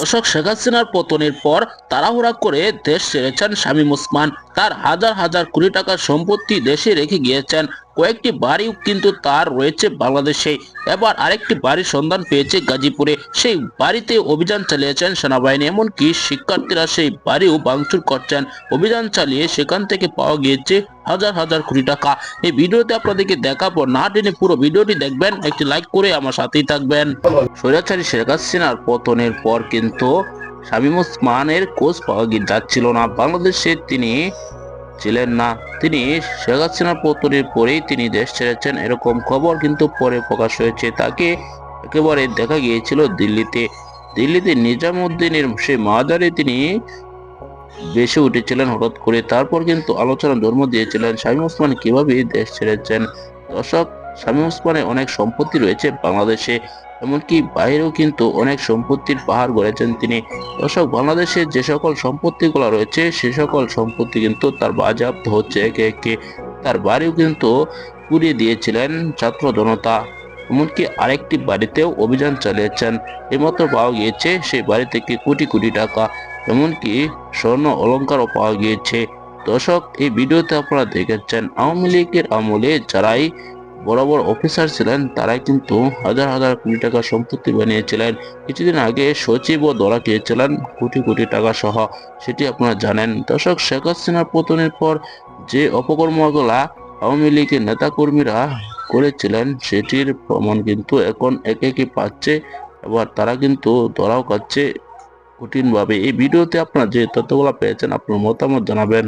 অশোক শেখ হাসিনার পতনের পর তাড়াহুড়া করে দেশ ছেড়েছেন শামীম ওসমান। তার হাজার হাজার কোটি টাকার সম্পত্তি দেশে রেখে গিয়েছেন। কয়েকটি বাড়িও কিন্তু তার রয়েছে বাংলাদেশে। এবার আরেকটি বাড়ির সন্ধান পেয়েছে গাজীপুরে। সেই বাড়িতে অভিযান চালিয়েছেন সেনাবাহিনী, এমনকি শিক্ষার্থীরা সেই বাড়িও ভাঙচুর করছেন। অভিযান চালিয়ে সেখান থেকে পাওয়া গিয়েছে হাজার হাজার কোটি টাকা। এই ভিডিওতে আপনাদেরকে দেখাবো, না টেনে পুরো ভিডিওটি দেখবেন, একটি লাইক করে আমার সাথেই থাকবেন। স্বৈরাচারী শেখ হাসিনার পতনের পর কিন্তু শামীম ওসমানের কোচ পাওয়া যাচ্ছিল না। বাংলাদেশে তিনি ছিলেন না। তিনি শেখ হাসিনার পতনের পরেই তিনি দেশ ছেড়েছেন এরকম খবর কিন্তু পরে প্রকাশ হয়েছে। তাকে একেবারে দেখা গিয়েছিল দিল্লিতে। দিল্লিতে নিজামুদ্দিনের সেই মাদারে তিনি বেশি উঠেছিলেন হঠাৎ করে। তারপর কিন্তু আলোচনা জন্ম দিয়েছিলেন শামীম ওসমান কীভাবে দেশ ছেড়েছেন। দর্শক শামীম ওসমানের অনেক সম্পত্তি রয়েছে বাংলাদেশে, এমনকি বাইরেও কিন্তু অনেক সম্পত্তির পাহাড় গড়েছেন তিনি। দর্শক, বাংলাদেশে যে সকল সম্পত্তিগুলো রয়েছে, সে সকল সম্পত্তি কিন্তু তার বাজেয়াপ্ত হচ্ছে। একে একে তার বাড়িও কিন্তু পুড়িয়ে দিয়েছিলেন ছাত্র জনতা। এমনকি আরেকটি বাড়িতেও অভিযান চালিয়েছেন। এইমাত্র পাওয়া গিয়েছে সেই বাড়ি থেকে কোটি কোটি টাকা, এমনকি স্বর্ণ অলংকারও পাওয়া গিয়েছে। দর্শক, এই ভিডিওতে আপনারা দেখেছেন আওয়ামী লীগের আমলে যারাই বড় বড় অফিসার ছিলেন, তারাই কিন্তু হাজার হাজার কোটি টাকা সম্পত্তি বানিয়েছিলেন। কিছুদিন আগে সচিব ও ধরা খেয়েছিলেন কোটি কোটি টাকা সহ, সেটি আপনারা জানেন। দর্শক, শেখ হাসিনার পতনের পর যে অপকর্মগুলা আওয়ামী লীগের নেতাকর্মীরা করেছিলেন, সেটির প্রমাণ কিন্তু এখন একে একে পাচ্ছে এবার তারা কিন্তু ধরাও খাচ্ছে কঠিনভাবে। এই ভিডিওতে আপনারা যে তথ্যগুলো পেয়েছেন, আপনার মতামত জানাবেন।